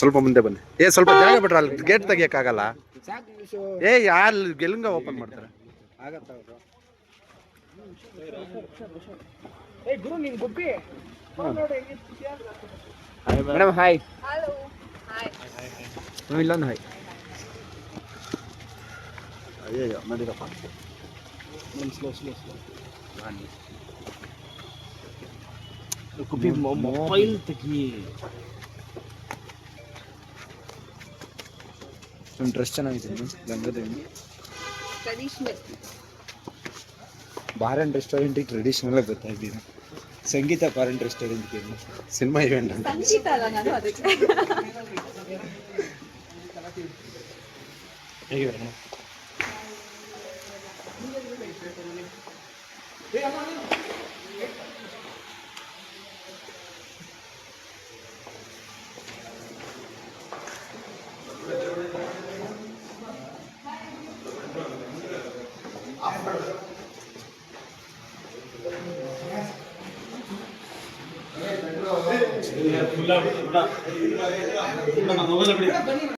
ಸ್ವಲ್ಪ ಮುಂದೆ ಬನ್ನಿ. ಏ ಸ್ವಲ್ಪ ಜಾಗ ಬಿಟ್ರೆ ಅಲ್ಲಿ ಗೇಟ್ ತೆಗಿಯಕ್ಕಾಗಲ್ಲ? ಏ ಯಾರು ಗೆಲುಂಗ ಓಪನ್ ಮಾಡ್ತಾರೆ. ಆಗತ್ತ ಅವರು ಏ ಗುರು ನಿನ್ ಗುಬ್ಬಿ. ಮೇಡಮ್ ಹಾಯ್ ಹಲೋ ಹಾಯ್ ಇಲ್ಲೊಂದು ಹಾಯ್ ಅಯ್ಯಯ್ಯೋ ನಡೀರಪ್ಪ. Slow slow slow Kupi mo mobile taki. ನಿಮ್ಮ ಡ್ರೆಸ್ ಚೆನ್ನಾಗಿದೆ ಗಂಗದೇವಿ ಟ್ರೆಡಿಷನಲ್ ಬಾರ್ ಆ್ಯಂಡ್ ರೆಸ್ಟೋರೆಂಟಿಗೆ traditional ಗೊತ್ತಾಗ್ತೀನಿ Sangeetha bar restaurant cinema event ಅಂತ ಸಂಗೀತ ಅಲ್ಲ ನಾನು ಅದಕ್ಕೆ ಹೇಗೆ ಹೇಗೆ ¡Ah, no, no, no, no, no